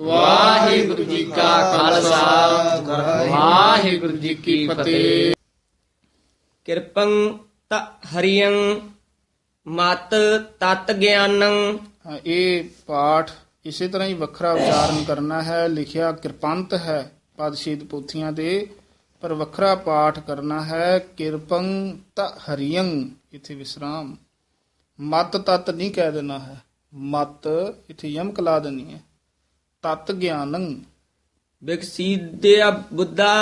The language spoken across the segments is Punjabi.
ਵਾਹਿਗੁਰੂ ਜੀ ਕਾ ਖਾਲਸਾ। ਵਾਹਿਗੁਰੂ ਜੀ ਕੀ ਫਤਿਹ। ਕਿਰਪੰ ਤ ਹਰੀਯੰ ਮਤ ਤਤ ਗਿਆਨੰ। ਇਹ ਪਾਠ ਇਸੇ ਤਰ੍ਹਾਂ ਹੀ ਵੱਖਰਾ ਉਚਾਰਨ ਕਰਨਾ ਹੈ ਲਿਖਿਆ ਕਿਰਪੰਤ ਹੈ ਪਦਸ਼ੀਦ ਪੋਥੀਆਂ ਦੇ ਪਰ ਵੱਖਰਾ ਪਾਠ ਕਰਨਾ ਹੈ ਕਿਰਪੰ ਤ ਹਰੀਯੰ ਇਥੇ ਵਿਸਰਾਮ। ਮਤ ਤਤ ਨਹੀਂ ਕਹਿ ਦੇਣਾ ਹੈ ਮਤ ਇਥੇ ਯਮਕ ਲਾ ਦੇਣੀ ਹੈ। ਤਤ ਗਿਆਨੰ। ਵਿਕਸੀਦਿਆ ਬੁੱਧਾ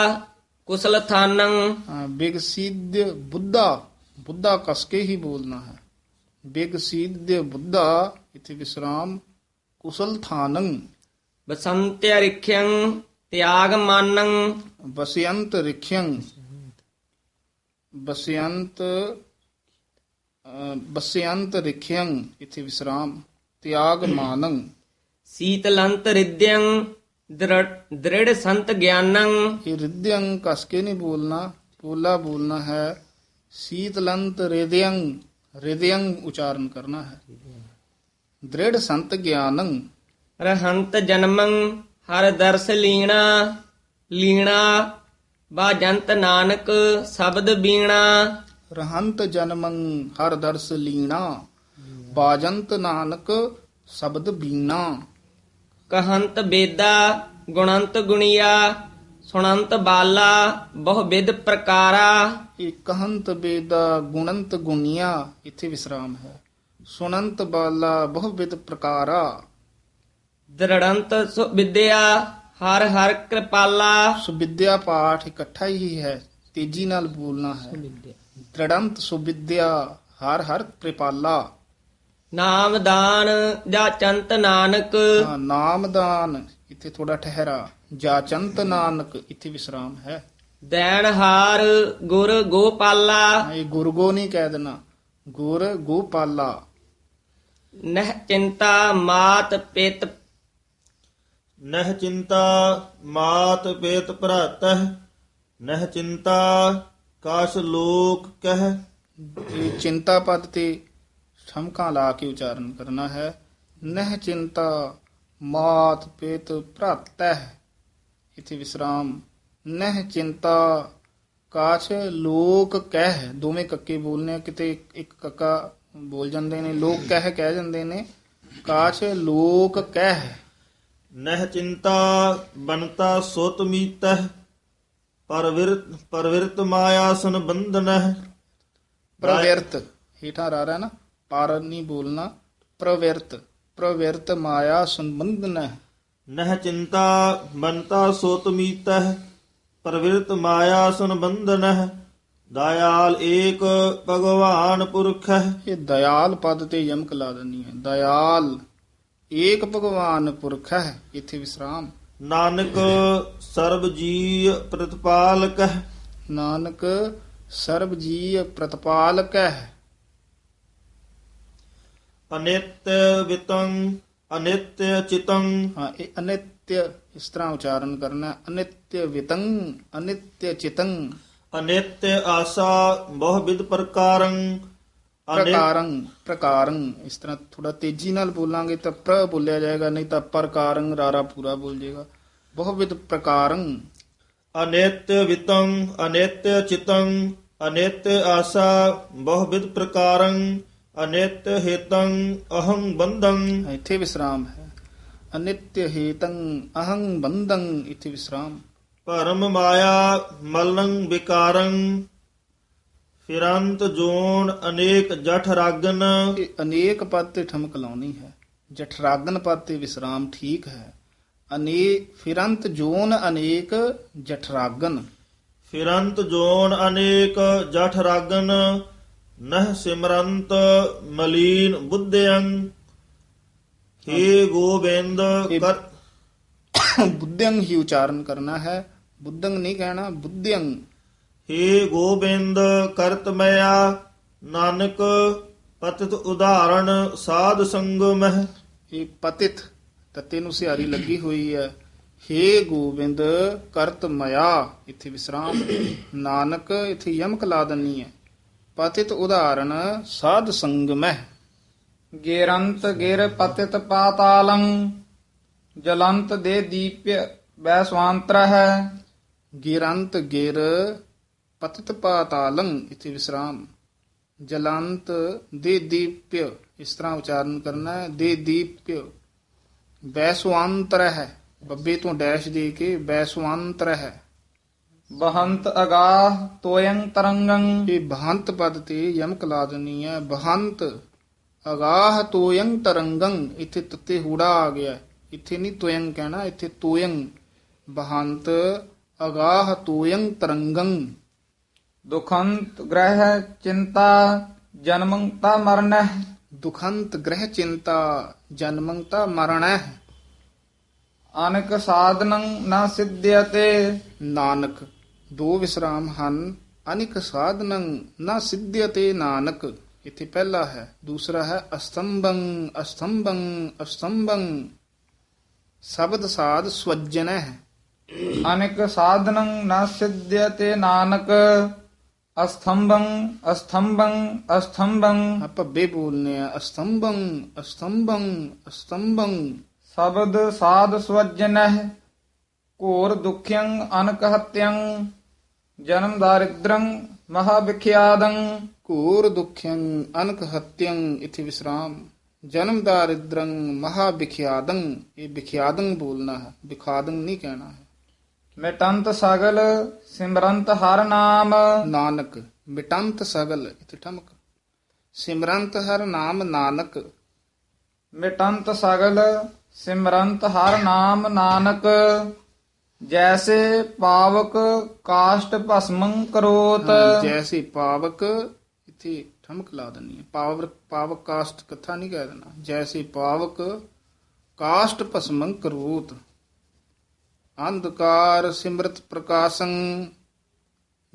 ਕੁਸਲ ਥਾਨੰ ਹਾਂ, ਬਿਗਸਿੱਧ ਬੁੱਧਾ ਬੁੱਧਾ ਕਸ ਕੇ ਹੀ ਬੋਲਣਾ ਹੈ। ਬਿਗਸਿੱਧ ਬੁੱਧਾ ਇਥੇ ਵਿਸਰਾਮ ਕੁਸਲ ਥਾਨੰ ਬਸੰਤਿ ਰਿਖਯੰ ਤਿਆਗ ਮਾਨੰ ਬਸਯੰਤ ਰਿਖਯੰ। ਬਸਯੰਤ ਅ, ਬਸਯੰਤ ਰਿਖਯੰ ਇਥੇ ਵਿਸਰਾਮ ਤਿਆਗ ਮਾਨੰ ਸੀਤਲੰਤ ਰਿਦਯੰ ਦ੍ਰਿੜ- ਸੰਤ ਗਿਆਨੰ ਇਹ ਰਿਦਯੰ ਕਸ ਕੇ ਨਹੀਂ ਬੋਲਣਾ ਪੋਲਾ ਬੋਲਣਾ ਹੈ। ਸੀਤਲੰਤ ਰਿਦਯੰ ਰਿਦਯੰ ਉਚਾਰਨ ਕਰਨਾ ਹੈ। ਦ੍ਰਿੜ ਸੰਤ ਗਿਆਨੰ ਰਹੰਤ ਜਨਮੰ ਹਰ ਦਰਸ ਲੀਣਾ ਲੀਣਾ ਬਾਜੰਤ ਨਾਨਕ ਸ਼ਬਦ ਬੀਣਾ। ਰਹੰਤ ਜਨਮੰ ਹਰ ਦਰਸ ਲੀਣਾ ਬਾਜੰਤ ਨਾਨਕ ਸ਼ਬਦ ਬੀਣਾ। ਕਹੰਤ ਬੇਦਾ ਗੁਣੰਤ ਗੁਣੀਆ ਸੁਣੰਤ ਬਾਲਾ ਬਹੁ ਵਿਦ ਪ੍ਰਕਾਰਾ। ਇਹ ਕਹੰਤ ਬੇਦਾ ਗੁਣੰਤ ਗੁਣੀਆ ਇੱਥੇ ਵਿਸਰਾਮ ਹੈ। ਸੁਨੰਤ ਬਾਲਾ ਬਹੁਵਿਧ ਪ੍ਰਕਾਰਾ। ਦ੍ਰਿੜੰਤ ਸੁ ਵਿਦਿਆ ਹਰ ਹਰ ਕਿਰਪਾਲਾ। ਸੁਵਿਦਿਆ ਪਾਠ ਇਕੱਠਾ ਹੀ ਹੈ ਤੇਜ਼ੀ ਨਾਲ ਬੋਲਣਾ ਹੈ। ਦ੍ਰਿੜੰਤ ਸੁਵਿਦਿਆ ਹਰ ਹਰ ਕਿਰਪਾਲਾ। ਨਾਮ ਦਾਨ ਜਾਂ ਚੰਤ ਨਾਨਕ। ਹਾਂ, ਨਾਮਦਾਨ ਇੱਥੇ ਥੋੜਾ ਠਹਿਰਾ। ਜਾਚੰਤ ਨਾਨਕ ਇੱਥੇ ਵਿਸਰਾਮ ਹੈ। ਦੈਣ ਹਾਰ ਗੁਰ ਗੋਪਾਲਾ। ਇਹ ਗੁਰਗੋ ਨਹੀਂ ਕਹਿ ਦੇਣਾ। ਗੁਰ ਗੋਪਾਲਾ। ਨਹਿ ਚਿੰਤਾ ਮਾਤ ਪਿਤ। ਨਹ ਚਿੰਤਾ ਮਾਤ ਪੇਤ ਭਰਾਤਹ। ਨਹ ਚਿੰਤਾ ਕਾਸ਼ ਲੋਕ ਕਹਿ। ਇਹ ਚਿੰਤਾ ਪਦ ਤੇ ਠਮਕਾਂ ਲਾ ਕੇ ਉਚਾਰਨ ਕਰਨਾ ਹੈ। ਨਹਿ ਚਿੰਤਾ ਮਾਤ ਪੇਤ ਭਰਾਤੈ। ਇਥੇ ਵਿਸਰਾਮ। ਨਹਿ ਚਿੰਤਾ ਕਾਛ ਲੋਕ ਕਹਿ। ਦੋਵੇਂ ਕੱਕੇ ਬੋਲਨੇ ਕਿਤੇ ਇੱਕ ਕੱਕਾ ਬੋਲ ਜਾਂਦੇ ਨੇ ਲੋਕ ਕਹਿ ਕਹਿ ਜਾਂਦੇ ਨੇ। ਕਾਛ ਲੋਕ ਕਹਿ। ਨਹ ਚਿੰਤਾ ਬਨਤਾ ਸੋਤ ਮੀਤਹ ਪਰਵਿਰਤ ਪਰਵਿਰਤ ਮਾਇਆ ਸਨ ਬੰਧਨਹ ਪ੍ਰਵਿਰਤ। ਹੀਠਾਂ ਰਾ ਰਹਾ ਨਾ। ਪਰ ਨਹੀਂ ਬੋਲਣਾ ਪ੍ਰਵਿਰਤ ਪ੍ਰਵਿਰਤ ਮਾਇਆ ਸੰਬੰਧਨ ਨਹ। ਚਿੰਤਾ ਬਨਤਾ ਸੋਤ ਮੀਤਹ ਪਰਵਿਰਤ ਮਾਇਆ ਸਨ ਬੰਧਨਹ ਦਇਆਲ ਏਕ ਭਗਵਾਨ ਪੁਰਖਹ। ਇਹ ਦਇਆਲ ਪਦ ਤੇ ਯਮਕ ਲਾ ਦਿੰਨੀ ਹੈ। ਦਇਆਲ ਏਕ ਭਗਵਾਨ ਪੁਰਖ ਹੈ ਇੱਥੇ ਵਿਸਰਾਮ। ਨਾਨਕ ਸਰਬ ਜੀ ਪ੍ਰਤਪਾਲਕ ਹੈ ਨਾਨਕ ਸਰਬ ਜੀ ਪ੍ਰਤਪਾਲਕ ਹੈ ਅਨਿਤ ਵਿਤੰ ਅਨਿਤ ਚਿਤੰ। ਹਾਂ ਇਹ ਇਸ ਤਰ੍ਹਾਂ ਉਚਾਰਨ ਕਰਨਾ ਹੈ। ਅਨਿਤਯ ਵਿਤੰ ਅਨਿਤਯ ਚਿਤੰ। ਅਨਿਤ ਆਸਾ ਬਹੁ ਵਿਦ ਪ੍ਰਕਾਰੰ ਅਨਿਤ ਪ੍ਰਕਾਰੰ ਪ੍ਰਕਾਰੰ ਇਸ ਤਰ੍ਹਾਂ ਥੋੜਾ ਤੇਜ਼ੀ ਨਾਲ ਬੋਲਾਂਗੇ ਤਾਂ ਪ੍ਰ ਬੋਲਿਆ ਜਾਏਗਾ ਨਹੀਂ ਤਾਂ ਪ੍ਰਕਾਰੰ ਰਾਰਾ ਪੂਰਾ ਬੋਲ ਜਾਏਗਾ। ਬਹੁਵਿਧ ਪ੍ਰਕਾਰੰ। ਅਨਿਤ ਵਿਤੰ ਅਨਿਤ ਚਿਤੰ ਅਨਿਤ ਆਸਾ ਬਹੁ ਵਿਦ ਪ੍ਰਕਾਰੰ ਅਨਿਤ ਹੇਤੰ ਅਹੰ ਬੰਧੰ। ਇੱਥੇ ਵਿਸਰਾਮ ਹੈ। ਅਨਿਤਯ ਹੇਤੰ ਅਹੰ ਬੰਧੰ ਇੱਥੇ ਵਿਸਰਾਮ। ਪਰਮ ਮਾਇਆ ਮਲੰ ਵਿਕਾਰੰ। ਫਿਰੰਤ ਜੋਨ ਅਨੇਕ ਜਠ ਰਾਗਨ। ਇਹ ਅਨੇਕ ਪਦ ਤੇ ਠਮਕ ਲਾਉਣੀ ਹੈ। ਜਠਰਾਗਨ ਪਦ ਤੇ ਵਿਸਰਾਮ ਠੀਕ ਹੈ। ਅਨੇ ਫਿਰੰਤ ਜੋਨ ਅਨੇਕ ਜਠਰਾਗਨ ਫਿਰੰਤ ਜੋਨ ਅਨੇਕ ਜਠ ਰਾਗਨ। ਨਹ ਸਿਮਰੰਤ ਮਲੀਨ ਬੁੱਧਿਅੰ ਹੇ ਗੋਬਿੰਦ ਕਰ ਬੁੱਧਿਅੰ ਹੀ ਉਚਾਰਨ ਕਰਨਾ ਹੈ ਬੁੱਧੰ ਨਹੀਂ ਕਹਿਣਾ ਬੁੱਧਿਅੰ। ਹੇ ਗੋਬਿੰਦ ਕਰਤ ਮਇਆ ਨਾਨਕ ਪਤਿਤ ਉਦਾਹਰਣ ਸਾਧ ਸੰਗ ਮਹਿ ਇਹ ਪਤਿਤ ਤਤੇ ਨੂੰ ਸਿਹਾਰੀ ਲੱਗੀ ਹੋਈ ਹੈ। ਹੇ ਗੋਬਿੰਦ ਕਰਤ ਮਇਆ ਇੱਥੇ ਵਿਸਰਾਮ। ਨਾਨਕ ਇੱਥੇ ਯਮਕ ਲਾ ਦਨੀ ਹੈ। ਪਤਿਤ ਉਦਾਹਰਣ, ਸਾਧ ਸੰਗ ਮਹਿ ਗਿਰੰਤ ਗਿਰ ਪਤਿਤ ਪਾਤਾਲੰ, ਜਲੰਤ ਦੇ ਦੀਪਯ ਵੈਸਵਾੰਤਰ ਹੈ ਗਿਰੰਤ ਗਿਰ ਪਤਿਤ ਪਾਤਾਲੰ, ਇਥੇ ਵਿਸਰਾਮ। ਜਲੰਤ ਦੇ ਦੀਪਯ, ਇਸ ਤਰ੍ਹਾਂ ਉਚਾਰਨ ਕਰਨਾ ਹੈ, ਦੇ ਦੀਪਯ ਵੈਸਵਾੰਤਰ ਹੈ ਬੱਬੇ ਤੋਂ ਡੈਸ਼ ਦੇ ਕੇ ਵੈਸਵਾੰਤਰ ਹੈ ਬਹੰਤ ਅਗਾਹ ਤੋਯੰ ਤਰੰਗੰ। ਇਹ ਬਹੰਤ ਪਦ ਤੇ ਯਮਕ ਲਾ ਦੇਣੀ ਹੈ ਬਹੰਤ ਅਗਾਹ ਤੋਯੰ ਤਰੰਗੰ। ਇੱਥੇ ਤੱਤੇ ਹੂੜਾ ਆ ਗਿਆ। ਇੱਥੇ ਨਹੀਂ ਤੋਯੰ ਕਹਿਣਾ ਇੱਥੇ ਤੋਯੰ। ਬਹੰਤ ਅਗਾਹ ਤੋਯੰ ਤਰੰਗੰ। ਦੁਖੰਤ ਗ੍ਰਹਿ ਚਿੰਤਾ ਜਨਮੰਤਾ ਮਰਨਹਿ। ਦੁਖੰਤ ਗ੍ਰਹਿ ਚਿੰਤਾ ਜਨਮੰਤਾ ਮਰਣੈ ਅਨਕ ਸਾਧਨੰ ਨ ਸਿੱਧਿਅਤੇ। ਨਾਨਕ ਦੋ ਵਿਸਰਾਮ ਹਨ ਅਨਿਕ ਸਾਧਨੰ ਨਾ ਸਿੱਧਿਅਤੇ ਨਾਨਕ। ਇੱਥੇ ਪਹਿਲਾ ਹੈ ਦੂਸਰਾ ਹੈ ਅਸਤੰਭੰ ਅਸਤੰਭੰ ਅਸਤੰਭੰ। ਸ਼ਬਦ ਸਾਧ ਸਵਜਨੈ ਹੈ। ਅਨਕ ਸਾਧਨੰ ਨ ਸਿੱਧਿਅਤੇ ਨਾਨਕ ਅਸਥੰਭੰ ਅਸਥੰਭੰ ਆ ਭੱਬੇ ਬੋਲਨੇ ਆ ਅਸਤੰਭੰ ਅਸਤੰਭੰ ਅਸਤੰਭੰ। ਸ਼ਬਦ ਸਾਧ ਸਵਜਨਹਿ ਘੋਰ ਦੁਖਿਯੰ ਅਨਕ ਹਤਿਯੰ। ਜਨਮ ਦਾਰਿਦ੍ਰੰ ਮਹਾ ਵਿਖਿਆਦੰ ਘੋਰ ਦੁਖਯੰ ਅਨਕ ਹਤਯੰ ਇਥੇ ਵਿਸਰਾਮ। ਜਨਮ ਦਾਰਿਦ੍ਰੰ ਮਹਾ ਵਿਖਿਆਦੰ ਇਹ ਵਿਖਿਆਦੰ ਬੋਲਣਾ ਹੈ ਵਿਖਾਦੰ ਨਹੀਂ ਕਹਿਣਾ ਹੈ। ਮਿਟੰਤ ਸਗਲ ਸਿਮਰੰਤ ਹਰ ਨਾਮ। ਨਾਨਕ ਮਿਟੰਤ ਸਗਲ ਇਥੇ ਠਮਕ। ਸਿਮਰੰਤ ਹਰ ਨਾਮ ਨਾਨਕ। ਮਿਟੰਤ ਸਗਲ ਸਿਮਰੰਤ ਹਰ ਨਾਮ ਨਾਨਕ। ਜੈਸੇ ਪਾਵਕ ਕਾਸ਼ਟ ਭਸਮੰ ਕਰੋਤ। ਜੈਸੇ ਪਾਵਕ, ਇੱਥੇ ਠਮਕ ਲਾ ਦੇਣੀ ਹੈ ਪਾਵਕ ਪਾਵਕ ਕਾਸ਼ਟ ਕਥਾ ਨਹੀਂ ਕਹਿ ਦੇਣਾ। ਜੈਸੇ ਪਾਵਕ ਕਾਸ਼ਟ ਭਸਮੰ ਕਰੋਤ। ਅੰਧਕਾਰ ਸਿਮਰਤ ਪ੍ਰਕਾਸ਼ੰ,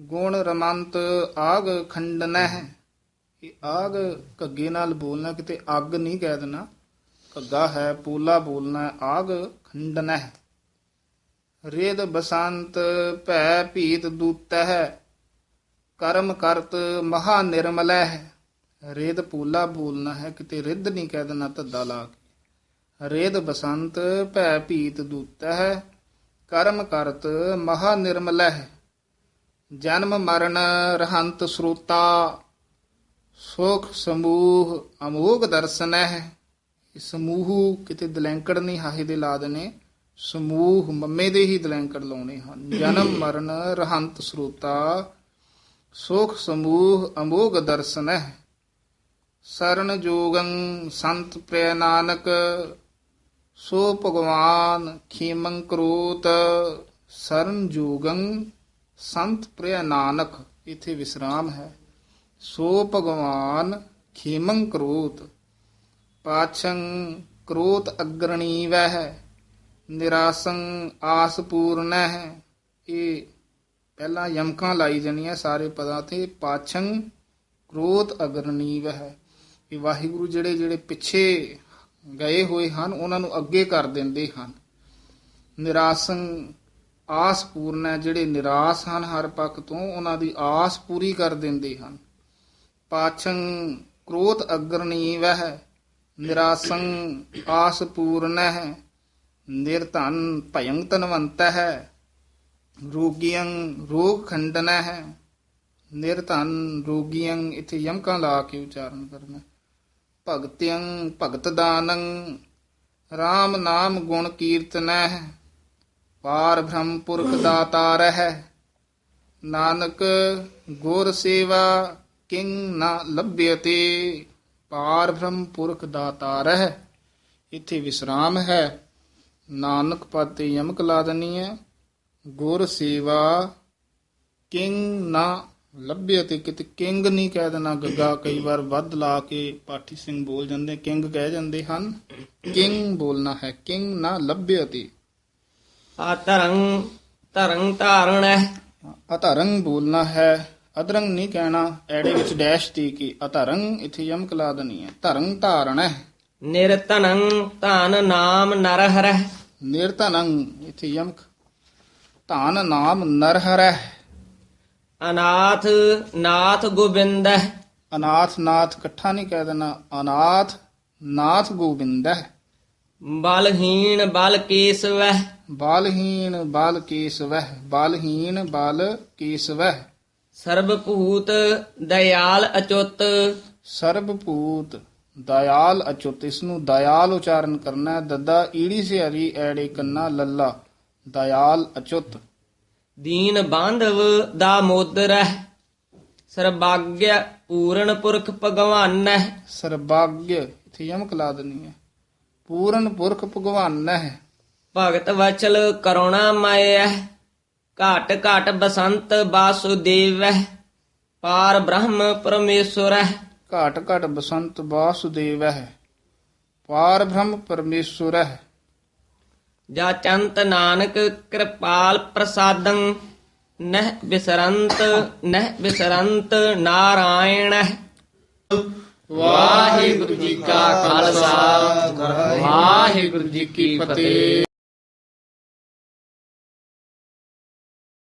ਗੁਣ ਰਮੰਤ ਆਗ ਖੰਡਨਹਿ। ਇਹ ਆਗ ਘੱਗੇ ਨਾਲ ਬੋਲਣਾ, ਕਿਤੇ ਅੱਗ ਨਹੀਂ ਕਹਿ ਦੇਣਾ। ਘੱਗਾ ਹੈ ਪੂਲਾ ਬੋਲਣਾ, ਆਗ ਖੰਡਨਹਿ। ਰੇਦ ਬਸੰਤ ਭੈ ਭੀਤ ਦੂਤਹਿ, ਕਰਮ ਕਰਤ ਮਹਾ ਨਿਰਮਲਹਿ। ਰੇਦ ਪੂਲਾ ਬੋਲਣਾ ਹੈ ਕਿਤੇ ਰਿੱਧ ਨਹੀਂ ਕਹਿ ਦੇਣਾ ਧੱਦਾ ਲਾ ਕੇ। ਰੇਦ ਬਸੰਤ ਭੈ ਭੀਤ ਦੂਤਹਿ, ਕਰਮ ਕਰਤ ਮਹਾ ਨਿਰਮਲਹਿ। ਜਨਮ ਮਰਨ ਰਹੰਤ ਸਰੋਤਾ, ਸੁਖ ਸਮੂਹ ਅਮੋਗ ਦਰਸ਼ਨਹਿ। ਇਹ ਸਮੂਹ ਕਿਤੇ ਦਲੈਂਕੜ ਨਹੀਂ ਹਾਹੇ ਦੇ ਲਾ ਦੇਣੇ। ਸਮੂਹ ਮੰਮੇ ਦੇ ਹੀ ਦਲੈਂਕੜ ਲਾਉਣੇ ਹਨ। ਜਨਮ, ਮਰਨ, ਰਹੰਤ, ਸਰੂਤਾ। ਸੁਖ ਸਮੂਹ, ਅਮੋਗ ਦਰਸ਼ਨ ਹੈ। ਸਰਨ ਜੋਗੰ ਸੰਤ ਪ੍ਰਿਯ ਨਾਨਕ, ਸੋ ਭਗਵਾਨ ਖੀਮੰ ਕਰੋਤ। ਸਰਨ ਜੋਗੰ ਸੰਤ ਪ੍ਰਿਯ ਨਾਨਕ, ਇਥੇ ਵਿਸਰਾਮ ਹੈ। ਸੋ ਭਗਵਾਨ ਖੀਮੰ ਕਰੂਤ। ਪਾਛੰ ਕਰੋਤ ਅਗਰਣੀ ਵਹਿ। ਨਿਰਾਸੰ ਆਸ ਪੂਰਨ ਹੈ। ਇਹ ਪਹਿਲਾਂ ਯਮਕਾਂ ਲਾਈ ਜਾਣੀਆਂ ਸਾਰੇ ਪਦਾਂ ਤੇ ਪਾਛੰ ਕ੍ਰੋਧ ਅਗਰਨੀਵ ਹੈ। ਇਹ ਵਾਹਿਗੁਰੂ ਜਿਹੜੇ ਜਿਹੜੇ ਪਿੱਛੇ ਗਏ ਹੋਏ ਹਨ, ਉਹਨਾਂ ਨੂੰ ਅੱਗੇ ਕਰ ਦਿੰਦੇ ਹਨ। ਨਿਰਾਸੰ ਆਸ ਪੂਰਨ ਹੈ, ਜਿਹੜੇ ਨਿਰਾਸ ਹਨ ਹਰ ਪੱਖ ਤੋਂ, ਉਹਨਾਂ ਦੀ ਆਸ ਪੂਰੀ ਕਰ ਦਿੰਦੇ ਹਨ। ਪਾਛੰ ਕ੍ਰੋਧ ਅਗਰਨੀਵ ਹੈ, ਨਿਰਾਸੰ ਆਸ ਪੂਰਨ ਹੈ। ਨਿਰਧਨ ਭਯੰ ਤਨਵੰਤ ਹੈ ਰੋਗੀਆਂ ਰੋਗ ਖੰਡਨ ਹੈ ਨਿਰਧਨ ਰੋਗੀਆਂ ਇਥੇ ਯਮਕਾਂ ਲਾ ਕੇ ਉਚਾਰਨ ਕਰਨਾ। ਭਗਤਿਆਂ ਭਗਤ ਦਾਨੰ RAM ਨਾਮ ਗੁਣ ਕੀਰਤਨੈ ਪਾਰ ਬ੍ਰਹਮ ਪੁਰਖ ਦਾਤਾਰ ਹੈ ਨਾਨਕ ਗੁਰ ਸੇਵਾ ਕਿੰ ਨਾ ਲੱਭਿਅਤੇ, ਪਾਰ ਬ੍ਰਹਮ ਪੁਰਖ ਦਾਤਾਰ ਹੈ ਇਥੇ ਵਿਸਰਾਮ ਹੈ। ਨਾਨਕ ਪਦ ਤੇ ਯਮਕ ਲਾ ਦਨੀ ਹੈ ਗੁਰ ਸੇਵਾ ਕਿੰਗ ਨਾ ਲੱਭਿਆ ਤੇ ਕਿਤੇ ਕਿੰਗ ਨਹੀਂ ਕਹਿ ਦੇਣਾ। ਗੱਗਾ ਕਈ ਵਾਰ ਵੱਧ ਲਾ ਕੇ ਪਾਠੀ ਸਿੰਘ ਬੋਲ ਜਾਂਦੇ ਕਿੰਗ ਕਹਿ ਜਾਂਦੇ ਹਨ ਕਿੰਗ ਬੋਲਣਾ ਹੈ ਕਿੰਗ ਨਾ ਲੱਭਿਆ ਤੇ ਆ ਧਰੰ ਧਰੰ ਧਾਰਣੈ ਅਧਰੰਗ ਬੋਲਣਾ ਹੈ ਅਧਰੰਗ ਨਹੀਂ ਕਹਿਣਾ ਐੜੇ ਵਿੱਚ ਡੈਸ਼ ਦੇ ਕੇ ਅਧਰੰਗ ਇੱਥੇ ਯਮਕ ਲਾ ਦੇਣੀ ਹੈ ਧਰੰਗ ਧਾਰਣ ਹੈ। ਨਿਰਤਨੰ ਧਨ ਨਾਮ ਨਰਹਰੈ ਨਿਰਧਨੰ ਇੱਥੇ ਯਮਕ। ਧਾਨ ਨਾਮ ਨਰਹਰੈ ਅਨਾਥ ਨਾਥ ਗੋਬਿੰਦੈ ਅਨਾਥ ਨਾਥ ਇਕੱਠਾ ਨਹੀਂ ਕਹਿ ਦੇਣਾ। ਅਨਾਥ ਨਾਥ ਗੋਬਿੰਦ ਹੈ ਬਲਹੀਣ ਬਲ ਕੇਸਵਹਿ। ਬਾਲਹੀਣ ਬਾਲ ਕੇਸਵਹਿ। ਬਾਲਹੀਣ ਬਾਲ ਕੇਸਵਹਿ। ਸਰਬ ਭੂਤ ਦਇਆਲ ਅਚੁੱਤ। ਸਰਬ ਭੂਤ ਦਇਆਲ ਅਚੁੱਤ ਇਸ ਨੂੰ ਦਇਆਲ ਉਚਾਰਨ ਕਰਨਾ ਹੈ। ਦੱਦਾ ਈੜੀ ਸੇ ਹਰੀ ਐੜੇ ਕੰਨਾ ਲੱਲਾ। ਦਇਆਲ ਅਚੁੱਤ। ਦੀਨ ਬਾਂਧਵ ਦਾ ਮੋਦਰਹਿ। ਸਰਬਾਗਯ ਪੂਰਨ ਪੁਰਖ ਭਗਵਾਨਹਿ। ਸਰਬਾਗਯ ਇਥੇ ਯਮਕ ਲਾ ਦੇਣੀ ਹੈ। ਪੂਰਨ ਪੁਰਖ ਭਗਵਾਨ ਹੈ ਭਗਤ ਵਚਲ ਕਰੁਣਾ ਮਾਇਐ। ਘਾਟ ਘਾਟ ਬਸੰਤ ਬਾਸੁਦੇਵਹਿ ਪਾਰ ਬ੍ਰਹਮ ਪਰਮੇਸ਼ਵਰਹਿ ਘਾਟ ਘਾਟ ਬਸੰਤ ਵਾਸੁਦੇਵ ਹੈ ਪਾਰ ਬ੍ਰਹਮ ਪਰਮੇਸ਼ਵਰ ਹੈ ਜਾ ਚੰਤ ਨਾਨਕ ਕਿਰਪਾਲ ਪ੍ਰਸਾਦੰ ਨਹਿ ਬਿਸਰੰਤ ਨਹਿ ਬਿਸਰੰਤ ਨਾਰਾਇਣ ਵਾਹਿਗੁਰੂ ਜੀ ਕਾ ਖਾਲਸਾ ਵਾਹਿਗੁਰੂ ਜੀ ਕੀ ਫਤਿਹ।